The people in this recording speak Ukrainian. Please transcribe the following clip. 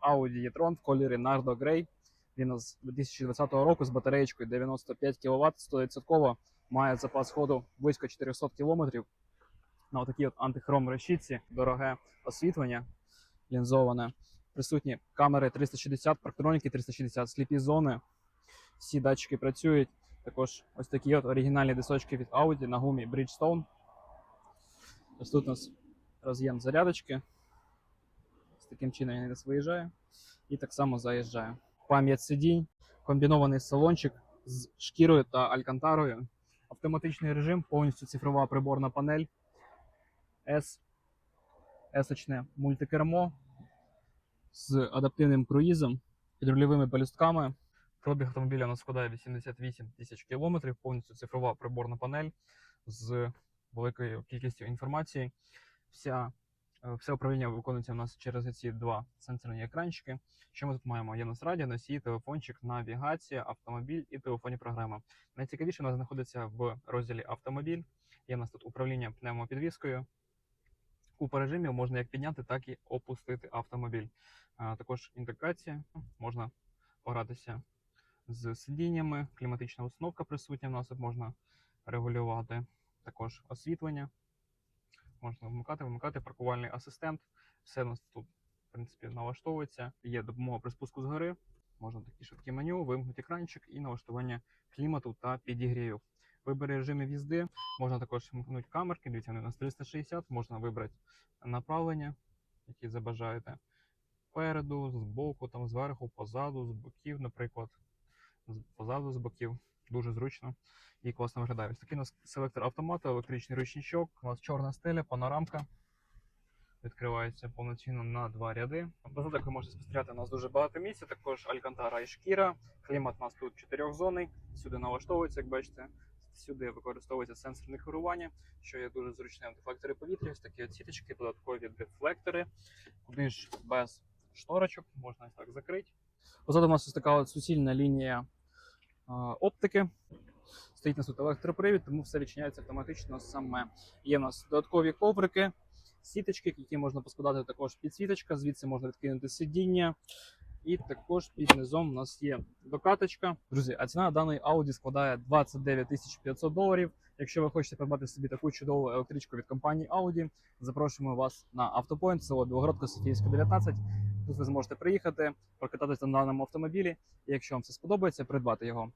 Audi e-tron в кольорі Nardo Grey. Він з 2020 року з батареєчкою 95 кВт, 100%, має запас ходу близько 400 км. На отакій от антихром решітці, дороге освітлення лінзоване. Присутні камери 360, парктроніки 360, сліпі зони. Всі датчики працюють. Також ось такі от оригінальні дисочки від Audi на гумі Bridgestone. Ось тут у нас роз'єм зарядочки. Таким чином він десь виїжджає і так само заїжджає. Пам'ять сидінь, комбінований салончик з шкірою та алькантарою, автоматичний режим, повністю цифрова приборна панель, S, S-очне мультикермо з адаптивним круїзом, підрульовими пелюстками. Пробіг автомобіля у нас складає 88 тисяч кілометрів, повністю цифрова приборна панель з великою кількістю інформації. Вся, все управління виконується у нас через ці два сенсорні екранчики. Що ми тут маємо? Є у нас радіо, носій, телефончик, навігація, автомобіль і телефонні програми. Найцікавіше у нас знаходиться в розділі автомобіль. Є у нас тут управління пневмопідвіскою. Купа режимів можна як підняти, так і опустити автомобіль. А, також інтеграція, можна погратися з сидіннями, кліматична установка присутня. У нас можна регулювати також освітлення. Можна вмикати, вимикати паркувальний асистент. Все у нас тут, в принципі, налаштовується. Є допомога при спуску з гори. Можна такі швидкі меню, вимкнути екранчик і налаштування клімату та підігрівів. Вибори режимів їзди. Можна також вмкнути камерки. Дивіться, вони у нас 360. Можна вибрати направлення, які забажаєте. Спереду, збоку, там зверху, позаду, з боків, наприклад. Позаду, з боків. Дуже зручно і класно виглядає. Такий у нас селектор автомату, електричний ручничок. У нас чорна стеля, панорамка. Відкривається повноцінно на два ряди. Позаду, ви можете спостерігати, у нас дуже багато місця, також алькантара і шкіра. Клімат у нас тут чотирьохзонний. Сюди налаштовується, як бачите. Сюди використовується сенсорне керування, що є дуже зручним. Дефлектори повітря, ось такі от сіточки, додаткові дефлектори. Куди ж без шторочок, можна ось так закрити. Позаду у нас ось така суцільна лінія оптики. Стоїть нас тут електропривід, тому все відчиняється автоматично саме. Є у нас додаткові коврики, сіточки, які можна поскладати також підсвіточка, звідси можна відкинути сидіння. І також під низом у нас є докаточка. Друзі, а ціна даної Audi складає 29 500 доларів. Якщо ви хочете придбати собі таку чудову електричку від компанії Audi, запрошуємо вас на автопоінт, село Білогородка, Софійська, 19. Тут ви зможете приїхати, прокататися на даному автомобілі. І якщо вам це сподобається, придбати його.